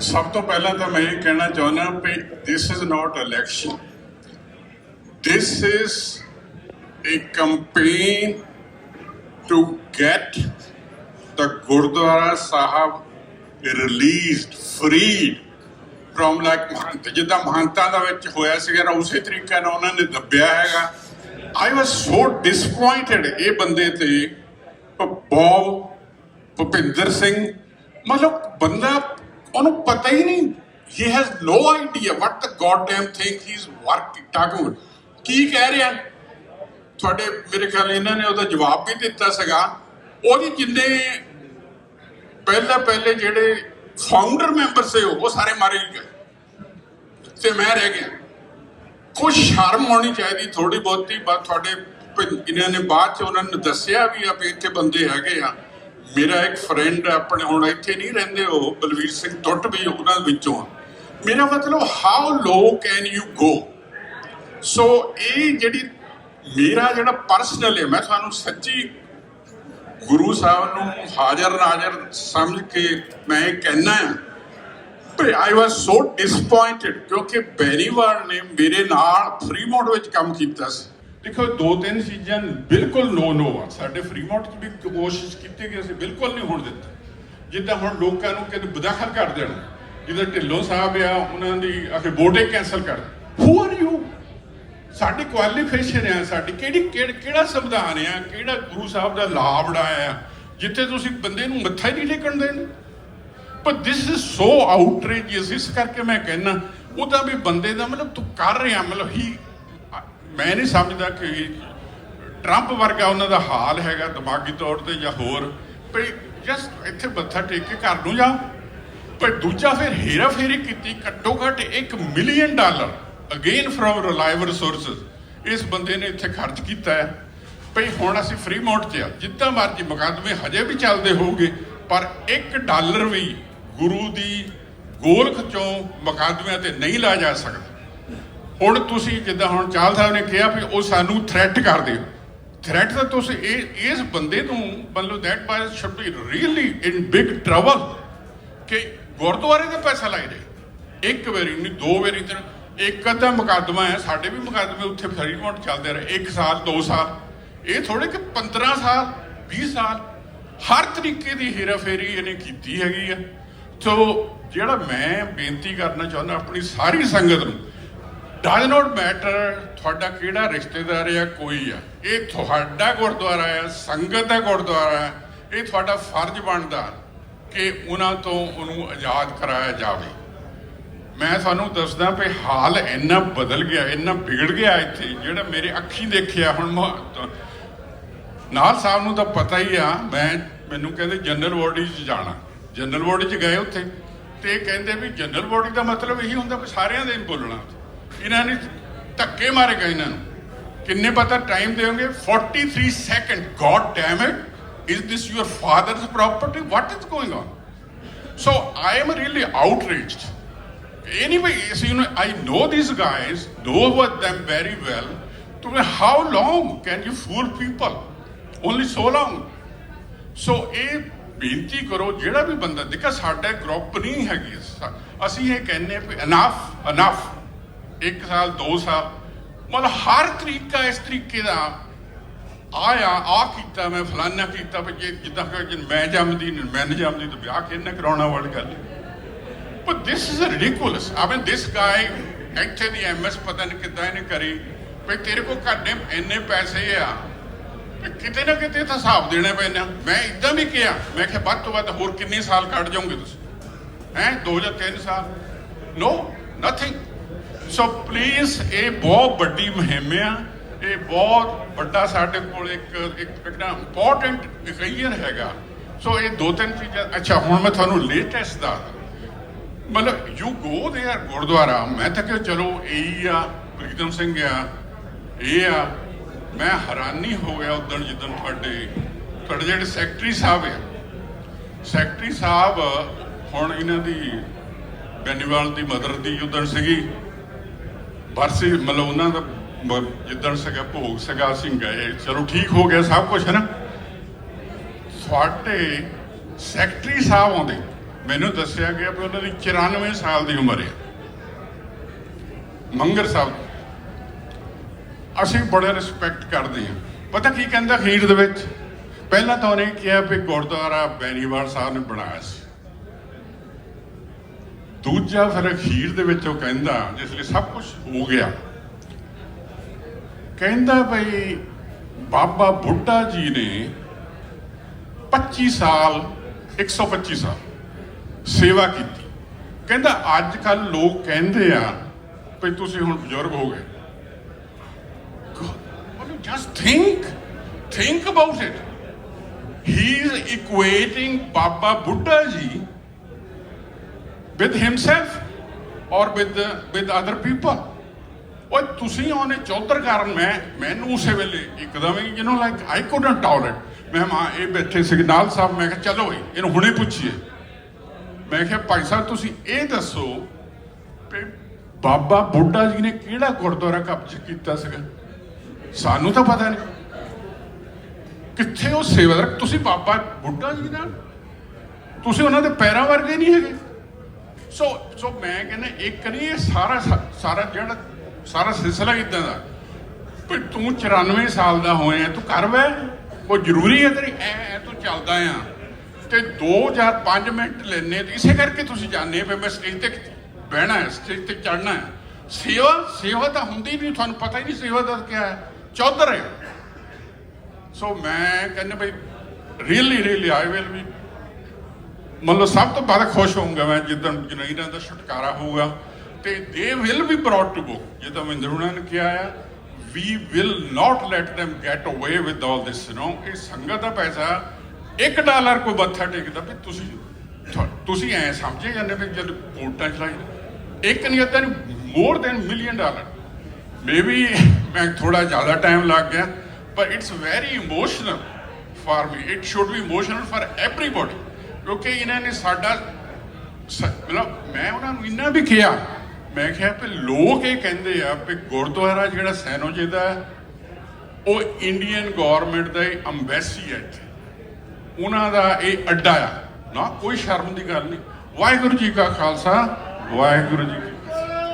ਸਭ ਤੋਂ ਪਹਿਲਾਂ ਤਾਂ ਮੈਂ ਇਹ ਕਹਿਣਾ ਚਾਹੁੰਦਾ ਕਿ this is not election. This is a campaign to get the Gurdwara Sahib released, freed from like ਮਹੰਤ ਜਿੱਦਾਂ ਮਹੰਤਾਂ ਦਾ ਵਿੱਚ ਹੋਇਆ ਸੀਗਾ ਨਾ, ਉਸੇ ਤਰੀਕੇ ਨਾਲ ਉਹਨਾਂ ਨੇ ਦੱਬਿਆ ਹੈਗਾ। ਆਈ ਵਾਸ ਸੋ ਡਿਸਪਾਇੰਟਡ ਇਹ ਬੰਦੇ ਤੇ ਬੌਬ ਭੁਪਿੰਦਰ ਸਿੰਘ। ਮਤਲਬ ਬੰਦਾ ਉਹਨੂੰ ਪਤਾ ਹੀ ਨਹੀਂ। He has no idea what the goddamn thing he is working talking ਕੀ ਕਹਿ ਰਿਹਾ? ਤੁਹਾਡੇ, ਮੇਰੇ ਖਿਆਲ ਇਹਨਾਂ ਨੇ ਉਹਦਾ ਜਵਾਬ ਵੀ ਦਿੱਤਾ ਸੀਗਾ। ਉਹਦੀ ਜਿੰਨੇ ਪਹਿਲਾਂ ਪਹਿਲੇ ਜਿਹੜੇ ਫਾਊਂਡਰ ਮੈਂਬਰ ਸੇ ਉਹ ਸਾਰੇ ਮਾਰੇ ਹੀ ਗਏ। ਤੇ ਮੈਂ ਰਹਿ ਗਿਆ। ਕੁਝ ਸ਼ਰਮ ਹੋਣੀ ਚਾਹੀਦੀ ਥੋੜੀ ਬਹੁਤੀ ਬਾਤ ਤੁਹਾਡੇ ਇਹਨਾਂ ਨੇ ਬਾਅਦ ਚ ਉਹਨਾਂ ਨੂੰ ਦੱਸਿਆ ਵੀ ਆ ਵੀ ਇੱਥੇ ਬੰਦੇ ਹੈਗੇ ਆ। ਮੇਰਾ ਇੱਕ ਫਰੈਂਡ ਆਪਣੇ ਹੁਣ ਇੱਥੇ ਨਹੀਂ ਰਹਿੰਦੇ ਉਹ, ਬਲਵੀਰ ਸਿੰਘ ਟੁੱਟ ਵੀ ਉਹਨਾਂ ਵਿੱਚੋਂ ਮੇਰਾ ਮਤਲਬ how low can you go so ਇਹ ਜਿਹੜੀ ਮੇਰਾ ਜਿਹੜਾ ਪਰਸਨਲ ਹੈ, ਮੈਂ ਤੁਹਾਨੂੰ ਸੱਚੀ ਗੁਰੂ ਸਾਹਿਬ ਨੂੰ ਹਾਜ਼ਰ ਨਾਜ਼ਰ ਸਮਝ ਕੇ ਮੈਂ ਇਹ ਕਹਿਣਾ ਹੈ ਪਰ ਆਈ ਵਾਸ ਸੋ ਡਿਸਪਾਇੰਟਡ ਕਿਉਂਕਿ ਬੈਰੀਵਾਲ ਨੇ ਮੇਰੇ ਨਾਲ ਫਰੀਮੋਟ ਵਿੱਚ ਕੰਮ ਕੀਤਾ ਸੀ। ਦੇਖੋ ਦੋ ਤਿੰਨ ਚੀਜ਼ਾਂ ਬਿਲਕੁਲ ਨੋ ਨੋ ਆ। ਸਾਡੇ ਫਰੀਮੋਟ 'ਚ ਵੀ ਕੋਸ਼ਿਸ਼ ਕੀਤੀ ਗਈ ਸੀ ਬਿਲਕੁਲ ਨਹੀਂ ਹੋਣ ਦਿੱਤਾ। ਜਿੱਦਾਂ ਹੁਣ ਲੋਕਾਂ ਨੂੰ ਕਹਿੰਦੇ ਬਦਖਲ ਕਰ ਦੇਣ, ਜਿੱਦਾਂ ਢਿੱਲੋਂ ਸਾਹਿਬ ਆ, ਉਹਨਾਂ ਦੀ ਆਖੇ ਵੋਟੇ ਕੈਨਸਲ ਕਰ ਹੂ ਆਰ ਯੂ ਸਾਡੀ ਕੁਆਲੀਫਿਕੇਸ਼ਨ ਹੈ ਸਾਡੀ ਕਿਹੜੀ, ਕਿਹੜਾ ਸੰਵਿਧਾਨ ਆ, ਕਿਹੜਾ ਗੁਰੂ ਸਾਹਿਬ ਦਾ ਲਾਭ ਬਣਾਇਆ ਆ, ਜਿੱਥੇ ਤੁਸੀਂ ਬੰਦੇ ਨੂੰ ਮੱਥਾ ਹੀ ਨਹੀਂ ਟੇਕਣ ਦੇਣ। ਪਰ ਦਿਸ ਇਜ਼ ਸੋ ਆਊਟਰੇਜੀਅਸ ਇਸ ਕਰਕੇ ਮੈਂ ਕਹਿੰਨਾ ਉਹਦਾ ਵੀ ਬੰਦੇ ਦਾ ਮਤਲਬ ਤੂੰ ਕਰ ਰਿਹਾ, ਮਤਲਬ ਹੀ ਮੈਂ ਨਹੀਂ ਸਮਝਦਾ ਕਿ ਟਰੰਪ ਵਰਗਾ ਉਹਨਾਂ ਦਾ ਹਾਲ ਹੈਗਾ ਦਿਮਾਗੀ ਤੌਰ ਤੇ ਜਾਂ ਹੋਰ। ਭਈ ਜਸਟ ਇੱਥੇ ਮੱਥਾ ਟੇਕ ਕੇ ਘਰ ਨੂੰ ਜਾਓ। ਪਰ ਦੂਜਾ ਫਿਰ ਹੇਰਾ ਫੇਰੀ ਕੀਤੀ, ਘੱਟੋ ਘੱਟ 1 million dollar again from reliable sources ਇਸ ਬੰਦੇ ਨੇ ਇੱਥੇ ਖਰਚ ਕੀਤਾ ਹੈ। ਭਈ ਹੁਣ ਅਸੀਂ ਫ੍ਰੀ ਮੋਡ 'ਚ ਆ, ਜਿੱਦਾਂ ਮਰਜ਼ੀ ਮੁਕੱਦਮੇ ਹਜੇ ਵੀ ਚੱਲਦੇ ਹੋਊਗੇ, ਪਰ 1 ਡਾਲਰ ਵੀ ਗੁਰੂ ਦੀ ਗੋਲਖ ਚੋਂ ਮੁਕੱਦਮਿਆਂ ਤੇ ਨਹੀਂ ਲਾਇਆ ਜਾ ਸਕਦਾ। ਹੁਣ ਤੁਸੀਂ ਜਿੱਦਾਂ ਹੁਣ ਚਾਲ ਸਾਹਿਬ ਨੇ ਕਿਹਾ ਵੀ ਉਹ ਸਾਨੂੰ ਥ੍ਰੈਟ ਕਰਦੇ ਥ੍ਰੈਟ ਤਾਂ ਤੁਸੀਂ ਇਹ, ਇਸ ਬੰਦੇ ਨੂੰ ਮਤਲਬ that by should be really in big trouble ਕਿ ਗੁਰਦੁਆਰੇ ਦੇ ਪੈਸਾ ਲਾਈ ਰਹੇ ਇੱਕ ਵਾਰੀ ਨਹੀਂ, ਦੋ ਵਾਰੀ ਤੇ ਇੱਕ ਅੱਧਾ ਮੁਕੱਦਮਾ ਹੈ, ਸਾਡੇ ਵੀ ਮੁਕੱਦਮੇ ਉੱਥੇ ਫਰੀਦਕੋਟ ਚੱਲਦੇ ਰਹੇ 1 ਸਾਲ 2 ਸਾਲ। ਇਹ ਥੋੜੇ ਕਿ 15 ਸਾਲ 20 ਸਾਲ, ਹਰ ਤਰੀਕੇ ਦੀ ਹੇਰਾਫੇਰੀ ਇਹਨੇ ਕੀਤੀ ਹੈਗੀ ਆ। ਸੋ ਜਿਹੜਾ ਮੈਂ ਬੇਨਤੀ ਕਰਨਾ ਚਾਹੁੰਦਾ, ਆਪਣੀ ਸਾਰੀ ਸੰਗਤ ਨੂੰ ਡਜ਼ ਨਾਟ ਮੈਟਰ ਤੁਹਾਡਾ ਕਿਹੜਾ ਰਿਸ਼ਤੇਦਾਰ ਆ, ਕੋਈ ਆ? ਇਹ ਤੁਹਾਡਾ ਗੁਰਦੁਆਰਾ ਆ, ਸੰਗਤ ਦਾ ਗੁਰਦੁਆਰਾ ਆ। ਇਹ ਤੁਹਾਡਾ ਫਰਜ਼ ਬਣਦਾ ਕਿ ਉਹਨਾਂ ਤੋਂ ਉਹਨੂੰ ਆਜ਼ਾਦ ਕਰਾਇਆ ਜਾਵੇ। ਮੈਂ ਤੁਹਾਨੂੰ ਦੱਸਦਾ ਵੀ ਹਾਲ ਇੰਨਾ ਬਦਲ ਗਿਆ, ਇੰਨਾ ਵਿਗੜ ਗਿਆ ਇੱਥੇ, ਜਿਹੜਾ ਮੇਰੇ ਅੱਖੀਂ ਦੇਖਿਆ ਹੁਣ ਮ- ਨਾਲ ਸਾਹਿਬ ਨੂੰ ਤਾਂ ਪਤਾ ਹੀ ਆ, ਮੈਂ ਮੈਨੂੰ ਕਹਿੰਦੇ ਜਨਰਲ ਬੋਡੀ 'ਚ ਜਾਣਾ। ਜਨਰਲ ਬੋਡੀ 'ਚ ਗਏ ਉੱਥੇ। ਤੇ ਕਹਿੰਦੇ ਵੀ ਜਨਰਲ ਬੋਡੀ ਦਾ ਮਤਲਬ ਇਹੀ ਹੁੰਦਾ ਵੀ ਸਾਰਿਆਂ ਦੇ ਬੋਲਣਾ। ਇਹਨਾਂ ਨੇ ਧੱਕੇ ਮਾਰੇ ਗਏ ਇਹਨਾਂ ਨੂੰ। ਕਿੰਨੇ ਪਤਾ ਟਾਈਮ ਦੇਵੋਗੇ? 43 second god damn it is this your father's property what is going on so I am really outreached anyway, so, you know, I know these guys, know about them very well. To me, how long can you fool people? Only so long. So, ਇਹ ਬੇਨਤੀ ਕਰੋ ਜਿਹੜਾ ਵੀ ਬੰਦਾ ਦੇਖਾ ਸਾਡਾ group ਨਹੀਂ ਹੈਗੀ ਅਸੀਂ ਇਹ ਕਹਿੰਨੇ ਵੀ ਅਨਾਫ ਇਨਾਫ ਇੱਕ ਸਾਲ, ਦੋ ਸਾਲ। ਮਤਲਬ ਹਰ ਤਰੀਕਾ ਇਸ ਤਰੀਕੇ ਦਾ ਆਇਆ, ਆ ਕੀਤਾ, ਮੈਂ ਫਲਾਨਾ ਕੀਤਾ ਪਰ ਜੇ ਜਿੱਦਾਂ ਕਿ ਮੈਂ ਜੰਮਦੀ ਮੈਂ ਨਹੀਂ ਜੰਮਦੀ ਤਾਂ ਵਿਆਹ ਕਿੰਨਾ ਕਰਾਉਣਾ ਵਾਲੀ ਗੱਲ ਪਰ ਦਿਸ ਇਜ਼ ਰਿਡਿਕੂਲਸ ਆਈ ਦਿਸ ਗਾਈ ਇੱਥੇ ਦੀ ਐਮਐਸ ਪਤਾ ਨਹੀਂ ਕਿੱਦਾਂ ਇਹਨੇ ਕਰੀ, ਵੀ ਤੇਰੇ ਕੋਲ ਘੱਟੇ ਇੰਨੇ ਪੈਸੇ ਆ। ਕਿਤੇ ਨਾ ਕਿਤੇ ਤਾਂ ਹਿਸਾਬ ਦੇਣੇ ਪੈਣਾ ਮੈਂ ਇਦਾਂ ਵੀ ਕਿਹਾ, ਮੈਂ ਕਿਹਾ ਵੱਧ ਤੋਂ ਵੱਧ ਹੋਰ ਕਿੰਨੇ ਸਾਲ ਕੱਢ ਜਾਓਗੇ ਤੁਸੀਂ? ਹੈ 2 ਜਾਂ 3 ਸਾਲ? ਨੋ ਨਥਿੰਗ ਸੋ ਪਲੀਜ਼ ਇਹ ਬਹੁਤ ਵੱਡੀ ਮੁਹਿੰਮ ਆ। ਇਹ ਬਹੁਤ ਵੱਡਾ ਸਾਡੇ ਕੋਲ ਇੱਕ ਇੱਕ ਇੱਕ ਇੰਪੋਰਟੈਂਟ ਕਰੀਅਰ ਹੈਗਾ। ਸੋ ਇਹ ਦੋ ਤਿੰਨ ਚੀਜ਼ਾਂ ਅੱਛਾ, ਹੁਣ ਮੈਂ ਤੁਹਾਨੂੰ ਲੇਟੈਸਟ ਦਾ ਮਤਲਬ ਯੂ ਗੋ ਦੇਅਰ ਗੁਰਦੁਆਰਾ। ਮੈਂ ਤਾਂ ਕਿ ਚਲੋ, ਇਹੀ ਆ, ਪ੍ਰੀਤਮ ਸਿੰਘ ਆ, ਇਹ ਆ। ਮੈਂ ਹੈਰਾਨੀ ਹੋ ਗਿਆ ਉਦੋਂ ਜਿੱਦਣ ਤੁਹਾਡੇ ਤੁਹਾਡੇ ਜਿਹੜੇ ਸੈਕਟਰੀ ਸਾਹਿਬ ਆ। ਸੈਕਟਰੀ ਸਾਹਿਬ, ਹੁਣ ਇਹਨਾਂ ਦੀ ਬੈਨੀਵਾਲ ਦੀ ਮਦਰ ਦੀ ਉਦੋਂ ਸੀਗੀ। ਬਰਸੀ ਮਤਲਬ ਉਹਨਾਂ ਦਾ ਜਿੱਦਣ ਸੀਗਾ ਭੋਗ ਸੀਗਾ ਅਸੀਂ ਗਏ, ਚਲੋ ਠੀਕ ਹੋ ਗਿਆ ਸਭ ਕੁਝ ਹੈ ਨਾ? ਤੁਹਾਡੇ ਸੈਕਟਰੀ ਸਾਹਿਬ ਆਉਂਦੇ, ਮੈਨੂੰ ਦੱਸਿਆ ਗਿਆ ਵੀ ਉਹਨਾਂ ਦੀ 94 ਸਾਲ ਦੀ ਉਮਰ ਹੈ। ਮੰਗਰ ਸਾਹਿਬ, ਅਸੀਂ ਬੜਾ ਰਿਸਪੈਕਟ ਕਰਦੇ ਹਾਂ। ਪਤਾ ਕੀ ਕਹਿੰਦਾ ਅਖੀਰ ਦੇ ਵਿੱਚ? ਪਹਿਲਾਂ ਤਾਂ ਉਹਨੇ ਕਿਹਾ ਵੀ ਗੁਰਦੁਆਰਾ ਬੈਨੀਵਾਲ ਸਾਹਿਬ ਨੇ ਬਣਾਇਆ ਸੀ। ਦੂਜਾ ਫਿਰ ਅਖੀਰ ਦੇ ਵਿੱਚ ਉਹ ਕਹਿੰਦਾ, ਜਿਸ ਲਈ ਸਭ ਕੁਝ ਹੋ ਗਿਆ। ਕਹਿੰਦਾ ਭਈ ਬਾਬਾ ਬੁੱਢਾ ਜੀ ਨੇ 25 ਸਾਲ 125 ਸਾਲ ਸੇਵਾ ਕੀਤੀ। ਕਹਿੰਦਾ ਅੱਜ ਕੱਲ ਲੋਕ ਕਹਿੰਦੇ ਆ ਵੀ ਤੁਸੀਂ ਹੁਣ ਬਜ਼ੁਰਗ ਹੋ ਗਏ। Just think think about it he is equating baba buddha ji with himself or with the, with other people. ਉਹ ਤੁਸੀਂ ਉਹਨੇ ਚੌਧਰ ਕਾਰਨ ਮੈਂ ਮੈਨੂੰ ਉਸੇ ਵੇਲੇ ਇੱਕਦਮ ਹੀ you know like I couldn't tolerate ਮੈਂ ਮਾਂ ਇਹ ਬੈਠੇ ਸੀ ਸਾਹਿਬ ਮੈਂ ਕਿਹਾ ਚਲੋ ਇਹਨੂੰ ਹੁਣੇ ਪੁੱਛੀਏ। ਮੈਂ ਕਿਹਾ ਭਾਈ ਸਾਹਿਬ ਤੁਸੀਂ ਇਹ ਦੱਸੋ ਵੀ ਬਾਬਾ ਬੁੱਢਾ ਜੀ ਨੇ ਕਿਹੜਾ ਗੁਰਦੁਆਰਾ ਕਬਜ਼ਾ ਕੀਤਾ ਸੀਗਾ? ਸਾਨੂੰ ਤਾਂ ਪਤਾ ਨਹੀਂ। ਕਿੱਥੇ ਉਹ ਸੇਵਾਦਾਰ? ਤੁਸੀਂ ਬਾਬਾ ਬੁੱਢਾ ਜੀ ਨਾਲ? ਤੁਸੀਂ ਉਹਨਾਂ ਦੇ ਪੈਰਾਂ ਵਰਗੇ ਨਹੀਂ ਹੈਗੇ? ਸੋ ਸੋ ਮੈਂ ਕਹਿੰਦਾ ਇੱਕ ਨਹੀਂ, ਇਹ ਸਾਰਾ ਸਾਰਾ ਜਿਹੜਾ, ਸਾਰਾ ਸਿਲਸਿਲਾ ਇਦਾਂ ਦਾ। ਵੀ ਤੂੰ 94 ਸਾਲ ਦਾ ਹੋਇਆ, ਤੂੰ ਕਰ ਵੈ ਉਹ ਜ਼ਰੂਰੀ ਹੈ ਤੇਰੀ, ਐ ਐ ਤੂੰ ਚੱਲਦਾ ਆ। ਤੇ 2005 ਮਿੰਟ ਲੈਣੇ ਇਸੇ ਕਰਕੇ ਤੁਸੀਂ ਜਾਣਦੇ ਪਏ ਮੈਂ ਸਟੇਜ ਤੇ ਬਹਿਣਾ ਹੈ, ਸਟੇਜ ਤੇ ਚੜਨਾ ਹੈ। ਸੇਵਾ ਸੇਵਾ ਤਾਂ ਹੁੰਦੀ ਨਹੀਂ ਤੁਹਾਨੂੰ ਪਤਾ ਹੀ ਨਹੀਂ ਸੇਵਾ ਦਾ ਕੀ ਹੈ। ਚੌਧਰ ਹੈ। ਸੋ ਮੈਂ ਕਹਿੰਦਾ ਬਈ ਰੀਅਲੀ ਰੀਅਲੀ ਆਈ ਵਿਲ ਮੰਨ ਲਓ ਸਭ ਤੋਂ ਵੱਧ ਖੁਸ਼ ਹੋਊਂਗਾ ਮੈਂ ਜਿੱਦਣ ਜਨਈਰਾਂ ਦਾ ਛੁਟਕਾਰਾ ਹੋਊਗਾ। ਤੇ they will be brought to book ਜਿੱਦਾਂ ਉਹਨਾਂ ਨੇ ਕਿਹਾ ਆ we will not let them get away with all this you know ਇਹ ਸੰਗਤ ਦਾ ਪੈਸਾ 1 ਡਾਲਰ ਕੋ ਬੱਥਾ ਟੇਕਦਾ ਵੀ ਤੁਸੀਂ ਤੁਸੀਂ ਐ ਸਮਝੇ ਜਾਂਦੇ ਵੀ ਜਦ ਵੋਟਾਂ ਚਲਾਈ, ਇੱਕ ਨਹੀਂ ਅੱਧਾ ਨਹੀਂ more than million dollar. Maybe ਮੈਂ ਥੋੜਾ ਜ਼ਿਆਦਾ ਟਾਈਮ ਲੱਗ ਗਿਆ ਪਰ it's very emotional for me it should be emotional for everybody ਕਿਉਂਕਿ ਇਹਨਾਂ ਨੇ ਸਾਡਾ ਮਤਲਬ ਮੈਂ ਉਹਨਾਂ ਨੂੰ ਇੰਨਾ ਵੀ ਕਿਹਾ, ਮੈਂ ਕਿਹਾ ਕਿ ਲੋਕ ਇਹ ਕਹਿੰਦੇ ਆ ਕਿ ਗੁਰਦੁਆਰਾ ਜਿਹੜਾ ਸੈਨੋ ਜੀ ਦਾ ਉਹ ਇੰਡੀਅਨ ਗਵਰਨਮੈਂਟ ਦਾ ਅੰਬੈਸੀ ਹੈ ਇੱਥੇ। ਉਹਨਾਂ ਦਾ ਇਹ ਅੱਡਾ ਆ। ਨਾ, ਕੋਈ ਸ਼ਰਮ ਦੀ ਗੱਲ ਨਹੀਂ। ਵਾਹਿਗੁਰੂ ਜੀ ਕਾ ਖਾਲਸਾ, ਵਾਹਿਗੁਰੂ ਜੀ